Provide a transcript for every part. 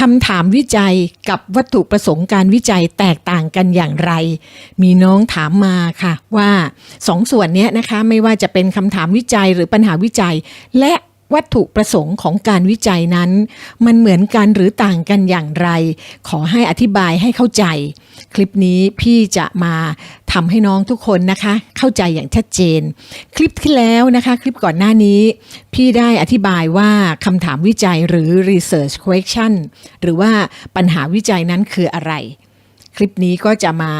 คำถามวิจัยกับวัตถุประสงค์การวิจัยแตกต่างกันอย่างไร มีน้องถามมาค่ะว่าสองส่วนนี้นะคะไม่ว่าจะเป็นคำถามวิจัยหรือปัญหาวิจัย และ วัตถุประสงค์ของการวิจัยนั้น มันเหมือนกันหรือต่างกันอย่างไร ขอให้อธิบายให้เข้าใจ คลิปนี้พี่จะมาทำให้น้องทุกคนนะคะ เข้าใจอย่างชัดเจน คลิปที่แล้วนะคะ คลิปก่อนหน้านี้ พี่ได้อธิบายว่าคำถามวิจัยหรือ research question หรือว่าปัญหาวิจัยนั้นคืออะไรคลิปนี้ก็จะมา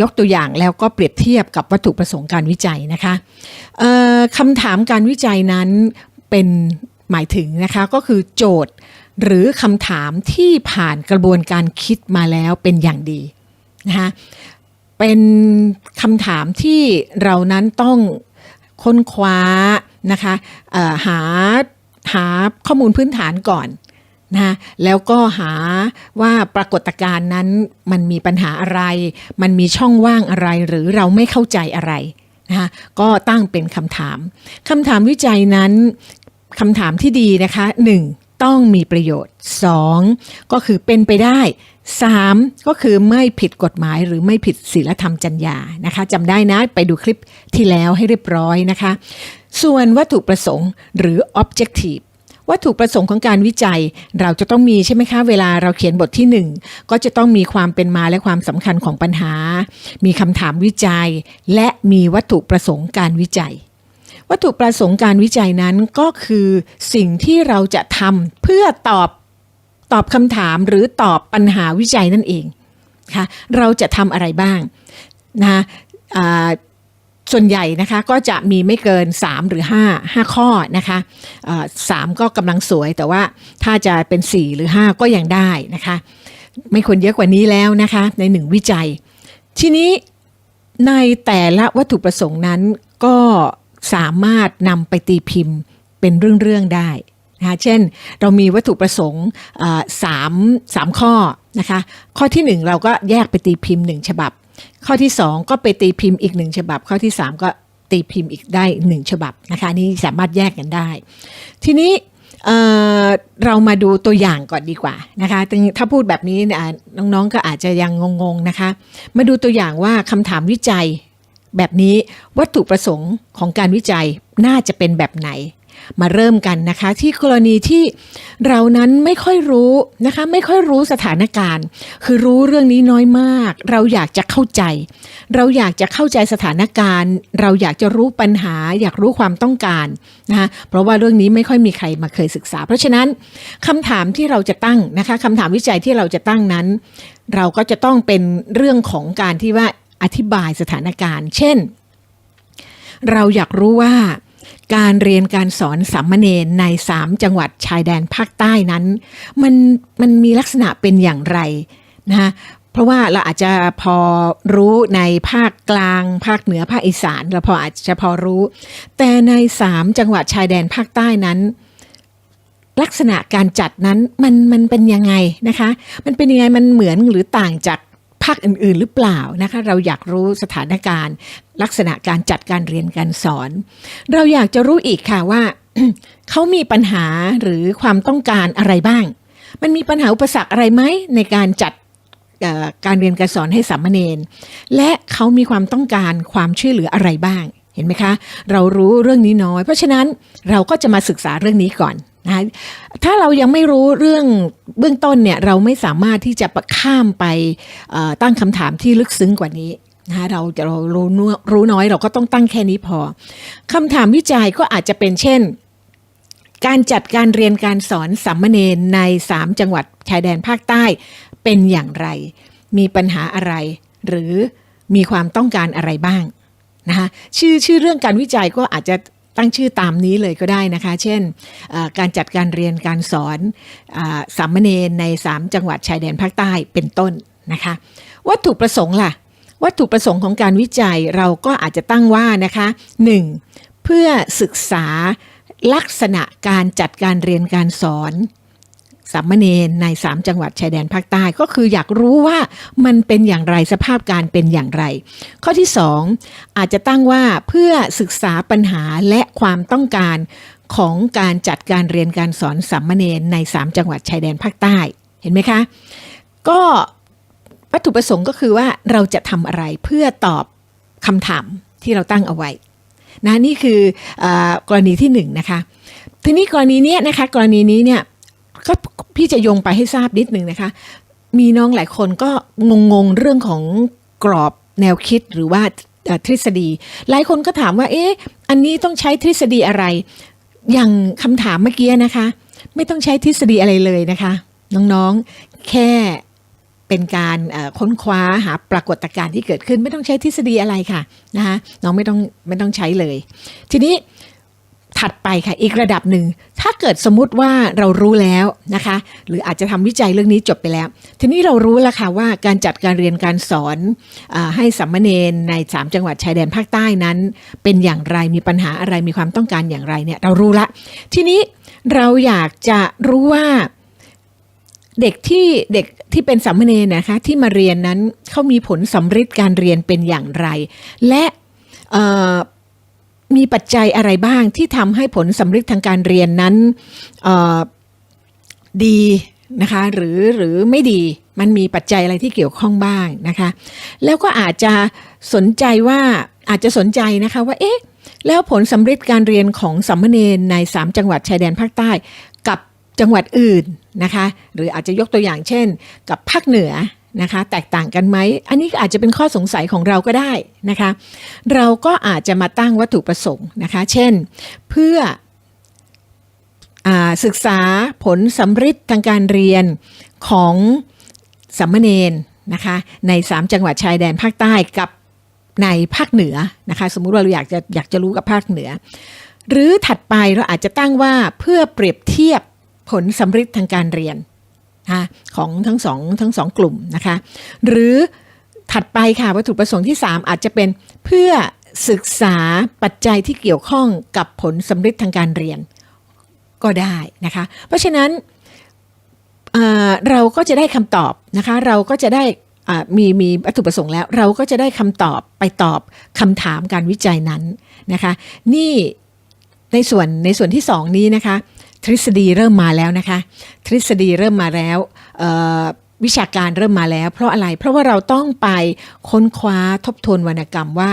ยกตัวอย่างแล้วก็เปรียบเทียบกับวัตถุประสงค์การวิจัยนะคะคำถามการวิจัยนั้น เป็นหมายถึงนะคะก็คือโจทย์หรือคำถามที่ผ่านกระบวนการคิดมาแล้วเป็นอย่างดีนะคะเป็นคำถามที่เรานั้นต้องค้นคว้านะคะหาหาข้อมูลพื้นฐานก่อนนะคะแล้วก็หาว่าปรากฏการณ์นั้นมันมีปัญหาอะไร มันมีช่องว่างอะไรหรือเราไม่เข้าใจอะไรนะคะก็ตั้งเป็นคำถามคำถามวิจัยนั้น คำถามที่ดีนะคะ 1. ต้องมีประโยชน์ 2. ก็คือเป็นไปได้ 3. ก็คือไม่ผิดกฎหมายหรือไม่ผิดศีลธรรมจรรยานะคะจำได้นะไปดูคลิปที่แล้วให้เรียบร้อยนะคะ ส่วนวัตถุประสงค์หรือ objective วัตถุประสงค์ของการวิจัยเราจะต้องมีใช่ไหมคะ เวลาเราเขียนบทที่ 1 ก็จะต้องมีความเป็นมาและความสำคัญของปัญหา มีคำถามวิจัย และมีวัตถุประสงค์การวิจัย วัตถุประสงค์การวิจัยนั้นก็คือสิ่งที่เราจะทำเพื่อตอบตอบคำถามหรือตอบปัญหาวิจัยนั่นเองค่ะเราจะทำอะไรบ้างนะคะส่วนใหญ่นะคะก็จะมีไม่เกิน 3 หรือ 5 5 ข้อนะคะสามก็กำลังสวยแต่ว่าถ้าจะเป็น 4 หรือ 5 ก็ยังได้นะคะ ไม่ควรเยอะกว่านี้แล้วนะคะในหนึ่งวิจัย ทีนี้ในแต่ละวัตถุประสงค์นั้นก็ สามารถนำไปตีพิมพ์เป็นเรื่องๆได้นะคะเช่นเรามีวัตถุประสงค์สามสามข้อนะคะข้อที่หนึ่งเราก็แยกไปตีพิมพ์หนึ่งฉบับ ข้อที่ 2 ก็ไปตีพิมพ์อีกหนึ่งฉบับ ข้อที่ 3 ก็ตีพิมพ์อีกได้หนึ่งฉบับนะคะนี่สามารถแยกกันได้ ทีนี้เเรามาดูตัวอย่างก่อนดีกว่านะคะถ้าพูดแบบนี้น้องๆก็อาจจะยังงงๆนะคะ มาดูตัวอย่างว่าคำถามวิจัย แบบนี้วัตถุประสงค์ของการวิจัยน่าจะเป็นแบบไหน มาเริ่มกันนะคะที่กรณีที่เรานั้นไม่ค่อยรู้นะคะไม่ค่อยรู้สถานการณ์ คือรู้เรื่องนี้น้อยมาก เราอยากจะเข้าใจ เราอยากจะเข้าใจสถานการณ์ เราอยากจะรู้ปัญหา อยากรู้ความต้องการนะคะเพราะว่าเรื่องนี้ไม่ค่อยมีใครมาเคยศึกษา เพราะฉะนั้นคำถามที่เราจะตั้งนะคะคำถามวิจัยที่เราจะตั้งนั้น เราก็จะต้องเป็นเรื่องของการที่ว่า อธิบายสถานการณ์ เช่น เราอยากรู้ว่า การเรียนการสอนสามเณรใน 3 จังหวัดชายแดนภาคใต้นั้น มันมันมีลักษณะเป็นอย่างไรนะคะเพราะว่าเราอาจจะพอรู้ในภาคกลาง ภาคเหนือภาคอีสานเราพออาจจะพอรู้ แต่ใน 3 จังหวัดชายแดนภาคใต้นั้นลักษณะการจัดนั้นมันมันเป็นยังไงนะคะ มันเป็นยังไงมันเหมือนหรือต่างจากาคอื่น ๆ หรือเปล่านะคะเราอยากรู้สถานการณ์ ลักษณะการจัดการเรียนการสอน เราอยากจะรู้อีกค่ะว่าเขามีปัญหาหรือความต้องการอะไรบ้าง มันมีปัญหาอุปสรรคอะไรไหมในการจัดการเรียนการสอนให้สามเณรและเขามีความต้องการความช่วยเหลืออะไรบ้าง เห็นไหมคะ เรารู้เรื่องนี้น้อย เพราะฉะนั้นเราก็จะมาศึกษาเรื่องนี้ก่อน นะถ้าเรายังไม่รู้เรื่องเบื้องต้นเนี่ยเราไม่สามารถที่จะข้ามไปตั้งคำถามที่ลึกซึ้งกว่านี้นะคะเราจะเรารู้น้รู้น้อยเราก็ต้องตั้งแค่นี้พอคำถามวิจัยก็อาจจะเป็นเช่น การจัดการเรียนการสอนสามเณรใน 3 จังหวัดชายแดนภาคใต้เป็นอย่างไร มีปัญหาอะไร หรือมีความต้องการอะไรบ้างนะคะชื่อชื่อเรื่องการวิจัยก็อาจจะ ตั้งชื่อตามนี้เลยก็ได้นะคะ เช่น การจัดการเรียนการสอนอสามเณรใน 3 จังหวัดชายแดนภาคใต้เป็นต้นนะคะ วัตถุประสงค์ล่ะ วัตถุประสงค์ของการวิจัยเราก็อาจจะตั้งว่านะคะ 1. เพื่อศึกษาลักษณะการจัดการเรียนการสอน สามเณรใน3จังหวัดชายแดนภาคใต้ก็คืออยากรู้ว่ามันเป็นอย่างไรสภาพการเป็นอย่างไร ข้อที่2อาจจะตั้งว่าเพื่อศึกษาปัญหาและความต้องการของการจัดการเรียนการสอนสามเณรใน 3 จังหวัดชายแดนภาคใต้เห็นไหมคะ ก็วัตถุประสงค์ก็คือว่าเราจะทำอะไรเพื่อตอบคำถามที่เราตั้งเอาไว้นะนี่คืออกรณีที่หนึ่งนะคะทีนี้กรณีเนี้ยนะคะกรณีนี้เนี่ย พี่จะโยงไปให้ทราบนิดนึงนะคะ มีน้องหลายคนก็งงๆเรื่องของกรอบแนวคิดหรือว่าทฤษฎี หลายคนก็ถามว่า เอ๊ะ อันนี้ต้องใช้ทฤษฎีอะไร อย่างคำถามเมื่อกี้นะคะ ไม่ต้องใช้ทฤษฎีอะไรเลยนะคะ น้องๆ แค่เป็นการค้นคว้าหาปรากฏการณ์ที่เกิดขึ้นไม่ต้องใช้ทฤษฎีอะไรค่ะนะคะน้องไม่ต้องไม่ต้องใช้เลย ทีนี้ถัดไปค่ะอีกระดับหนึ่ง เกิดสมมุติว่าเรารู้แล้วนะคะ หรืออาจจะทำวิจัยเรื่องนี้จบไปแล้ว ทีนี้เรารู้แล้วค่ะว่าการจัดการเรียนการสอนอให้สัมมเนนใน 3 จังหวัดชายแดนภาคใต้นั้น เป็นอย่างไรมีปัญหาอะไรมีความต้องการอย่างไรเนี่ยเรารู้ละ ทีนี้เราอยากจะรู้ว่าเด็กที่เด็กที่เป็นสัมมเนนนะคะที่มาเรียนนั้นเขามีผลสำฤทธิ์การเรียนเป็นอย่างไร และ มีปัจจัยอะไรบ้างที่ทำให้ผลสำฤทธิ์ทางการเรียนนั้นดีนะคะหรือหรือไม่ดีมันมีปัจจัยอะไรที่เกี่ยวข้องบ้างนะคะ แล้วก็อาจจะสนใจว่าอาจจะสนใจนะคะว่าเอ๊ะแล้วผลสำฤทธิ์การเรียนของสัมมเนนใน 3 จังหวัดชายแดนภาคใต้ กับจังหวัดอื่นนะคะ หรืออาจจะยกตัวอย่างเช่น กับภาคเหนือ นะคะแตกต่างกันไหม อันนี้อาจจะเป็นข้อสงสัยของเราก็ได้นะคะ เราก็อาจจะมาตั้งวัตถุประสงค์นะคะ เช่น เพื่ออศึกษาผลสำฤทธิ์ทางการเรียนของสัมมเนนนะคะใน 3 จังหวัดชายแดนภาคใต้กับในภาคเหนือนะคะ สมมุติว่าเราอยากจะอยากจะรู้กับภาคเหนือ หรือถัดไปเราอาจจะตั้งว่าเพื่อเปรียบเทียบผลสำฤทธิ์ทางการเรียน นะคะของทั้งสองทั้งสองกลุ่มนะคะ หรือถัดไปค่ะวัตถุประสงค์ที่ 3 อาจจะเป็นเพื่อศึกษาปัจจัยที่เกี่ยวข้องกับผลสำฤทธิ์ทางการเรียนก็ได้นะคะ เพราะฉะนั้นเเราก็จะได้คำตอบนะคะ เราก็จะได้มีมีวัตถุประสงค์แล้ว เราก็จะได้คำตอบไปตอบคำถามการวิจัยนั้นนะคะ นี่ในส่วนในส่วนที่สองนี้นะคะ ฤษฎีเริ่มมาแล้วนะคะ ทฤษฎีเริ่มมาแล้ววิชาการเริ่มมาแล้ว เพราะอะไรเพราะว่าเราต้องไปค้นคว้าทบทวนวรรณกรรมว่า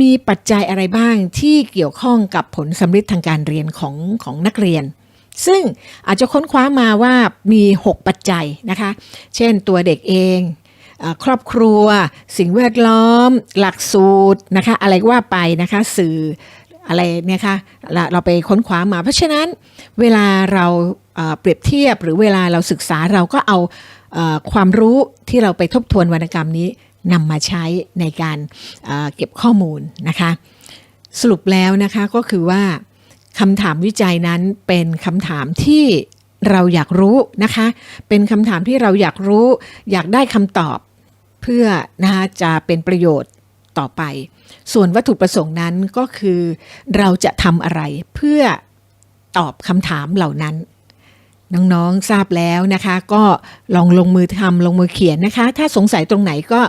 มีปัจจัยอะไรบ้างที่เกี่ยวข้องกับผลสำฤทธิ์ทางการเรียนของของนักเรียน ซึ่งอาจจะค้นคว้ามาว่ามี 6 ปัจจัยนะคะ เช่นตัวเด็กเองอครอบครัว สิ่งแวดล้อม หลักสูตรนะคะอะไรว่าไปนะคะสื่อ อะไรเนี่ยค่ะเราไปค้นคว้ามา เพราะฉะนั้นเวลาเราเปรียบเทียบหรือเวลาเราศึกษาเราก็เอาความรู้ที่เราไปทบทวนวรรณกรรมนี้นำมาใช้ในการเอ่อเก็บข้อมูลนะคะสรุปแล้วนะคะก็คือว่าคำถามวิจัยนั้นเป็นคำถามที่เราอยากรู้นะคะ เป็นคำถามที่เราอยากรู้ อยากได้คำตอบเพื่อนะคะจะเป็นประโยชน์ต่อไป ส่วนวัตถุประสงค์นั้นก็คือเราจะทำอะไรเพื่อตอบคำถามเหล่านั้น น้องๆทราบแล้วนะคะ ก็ลองลงมือทำลงมือเขียนนะคะ ถ้าสงสัยตรงไหนก็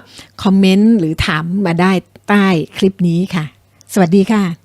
คอมเมนต์หรือถามมาได้ใต้คลิปนี้ค่ะ สวัสดีค่ะ